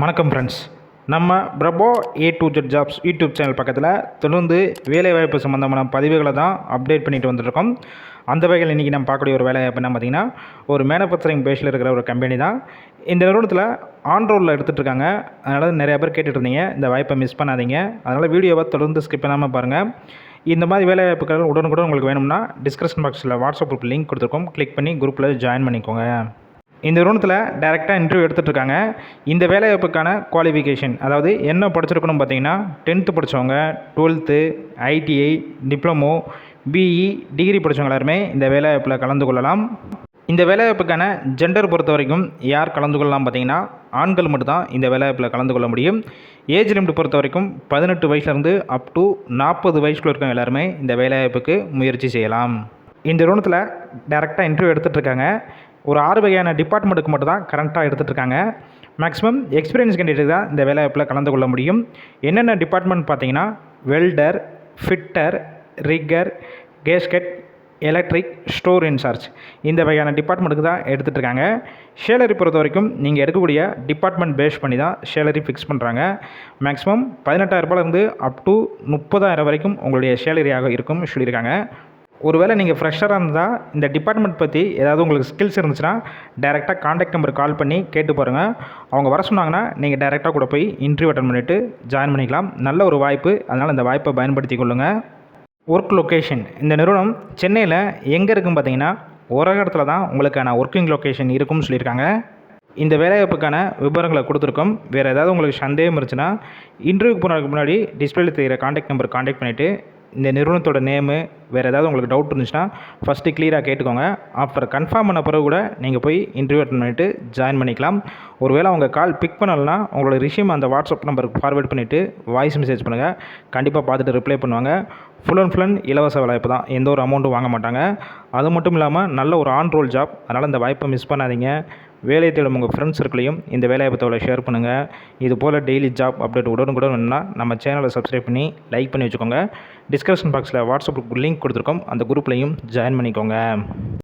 வணக்கம் ஃப்ரெண்ட்ஸ் நம்ம பிரபோ A to Z jobs YouTube channel பக்கத்தில் தொடர்ந்து வேலைவாய்ப்பு சம்மந்தமான பதிவுகளை தான் அப்டேட் பண்ணிட்டு வந்துருக்கோம் அந்த வகையில் இன்றைக்கி நம்ம பார்க்கக்கூடிய ஒரு வேலைவாய்ப்பு என்ன பார்த்தீங்கன்னா ஒரு மேனுஃபேக்சரிங் பேஸில் இருக்கிற ஒரு கம்பெனி தான். இந்த நிறுவனத்தில் ஆன் ரோலில் எடுத்துகிட்டு இருக்காங்க அதனால் நிறையா பேர் கேட்டுட்டு இருந்தீங்க. இந்த வாய்ப்பை மிஸ் பண்ணாதீங்க. அதனால் வீடியோவை தொடர்ந்து ஸ்கிப் பண்ணாமல் பாருங்கள் இந்த மாதிரி வேலைவாய்ப்புகள் உடனுக்குடன் உங்களுக்கு வேணும்னா டிஸ்கிரிப்ஷன் பாக்ஸில் வாட்ஸ்அப் குரூப் லிங்க் கொடுத்துருக்கோம். கிளிக் பண்ணி குரூப்பில் ஜாயின் பண்ணிக்கோங்க. இந்த நிறுவனத்தில் டேரெக்டாக இன்டர்வியூ எடுத்துகிட்ருக்காங்க இந்த வேலைவாய்ப்புக்கான குவாலிஃபிகேஷன் அதாவது என்ன படிச்சிருக்கணும் பார்த்தீங்கன்னா டென்த்து படித்தவங்க twelfth ITI diploma BE degree படித்தவங்க எல்லாருமே இந்த வேலைவாய்ப்பில் கலந்து கொள்ளலாம். இந்த வேலைவாய்ப்புக்கான ஜெண்டர் பொறுத்த வரைக்கும் யார் கலந்து கொள்ளலாம் பார்த்தீங்கன்னா ஆண்கள் மட்டும்தான் இந்த வேலைவாய்ப்பில் கலந்து கொள்ள முடியும். ஏஜ் லிமிட் பொறுத்த வரைக்கும் பதினெட்டு வயசுலேருந்து அப் டு நாற்பது வயசுக்குள்ள இருக்கவங்க எல்லாருமே இந்த வேலைவாய்ப்புக்கு முயற்சி செய்யலாம். இந்த நிறுவனத்தில் டேரெக்டாக இன்டர்வியூ எடுத்துகிட்டு இருக்காங்க ஒரு ஆறு வகையான டிபார்ட்மெண்ட்டுக்கு மட்டும் தான் கரண்ட்டாக எடுத்துகிட்டு இருக்காங்க மேக்ஸிமம் எக்ஸ்பீரியன்ஸ் கேண்டிடேட் தான் இந்த வேலைவாய்ப்பில் கலந்து கொள்ள முடியும். என்னென்ன டிபார்ட்மெண்ட் பார்த்தீங்கன்னா welder fitter rigger gasket electric store incharge இந்த வகையான டிபார்ட்மெண்ட்டுக்கு தான் எடுத்துகிட்டு இருக்காங்க சேலரி பொறுத்த வரைக்கும் நீங்கள் எடுக்கக்கூடிய டிபார்ட்மெண்ட் பேஸ் பண்ணி தான் சேலரி ஃபிக்ஸ் பண்ணுறாங்க மேக்ஸிமம் பதினெட்டாயிரரூபாலேருந்து அப் டு முப்பதாயிரம் வரைக்கும் உங்களுடைய சேலரியாக இருக்கும் சொல்லியிருக்காங்க. ஒருவேளை நீங்கள் ஃப்ரெஷராக இருந்தால் இந்த டிபார்ட்மெண்ட் பற்றி ஏதாவது உங்களுக்கு ஸ்கில்ஸ் இருந்துச்சுன்னா டேரெக்டாக காண்டாக்ட் நம்பர் கால் பண்ணி கேட்டு பாருங்கள் அவங்க வர சொன்னாங்கன்னா நீங்கள் டேரெக்டாக கூட போய் இன்டர்வியூ அட்டன் பண்ணிவிட்டு ஜாயின் பண்ணிக்கலாம். நல்ல ஒரு வாய்ப்பு. அதனால் இந்த வாய்ப்பை பயன்படுத்தி கொள்ளுங்கள் ஒர்க் லொக்கேஷன் இந்த நிறுவனம் சென்னையில் எங்கே இருக்குன்னு பார்த்தீங்கன்னா ஒரு இடத்துல தான் உங்களுக்கான ஒர்க்கிங் லொக்கேஷன் இருக்கும்னு சொல்லியிருக்காங்க. இந்த வேலைவாய்ப்புக்கான விவரங்களை கொடுத்துருக்கோம். வேறு ஏதாவது உங்களுக்கு சந்தேகம் இருந்துச்சுன்னா இன்டர்வியூக்கு போனதுக்கு முன்னாடி டிஸ்பிளேல தெரிகிற காண்டாக்ட் நம்பர் காண்டாக்ட் பண்ணிவிட்டு இந்த நிறுவனத்தோட நேமு வேறு ஏதாவது உங்களுக்கு டவுட் இருந்துச்சுன்னா ஃபஸ்ட்டு க்ளியராக கேட்டுக்கோங்க. ஆஃப்டர் கன்ஃபார்ம் பண்ண பிறகு கூட நீங்கள் போய் இன்டர்வியூ அட்டன் பண்ணிவிட்டு ஜாயின் பண்ணிக்கலாம். ஒருவேளை அவங்க கால் பிக் பண்ணலைன்னா உங்களோட ரிஷ்யூம் அந்த வாட்ஸ்அப் நம்பருக்கு ஃபார்வேர்ட் பண்ணிவிட்டு வாய்ஸ் மெசேஜ் பண்ணுங்கள் கண்டிப்பாக பார்த்துட்டு ரிப்ளை பண்ணுவாங்க. ஃபுல் அண்ட் ஃபுல் அண்ட் இலவச வாய்ப்பு தான். எந்த ஒரு அமௌண்ட்டும் வாங்க மாட்டாங்க. அது மட்டும் இல்லாமல் நல்ல ஒரு ஆன் ரோல் ஜாப் அதனால் இந்த வாய்ப்பை மிஸ் பண்ணாதீங்க. வேலை தேடும் உங்கள் ஃப்ரெண்ட்ஸ் சர்க்கிளையும் இந்த வேலைவாய்ப்பத்தோட ஷேர் பண்ணுங்கள் இது போல் டெய்லி ஜாப் அப்டேட் உடனுக்குடன் வேணும்னா நம்ம சேனலை சப்ஸ்கிரைப் பண்ணி லைக் பண்ணி வச்சுக்கோங்க. டிஸ்கிரிப்ஷன் பாக்ஸில் வாட்ஸ்அப் லிங்க் கொடுத்துருக்கோம். அந்த குரூப்லையும் ஜாயின் பண்ணிக்கோங்க.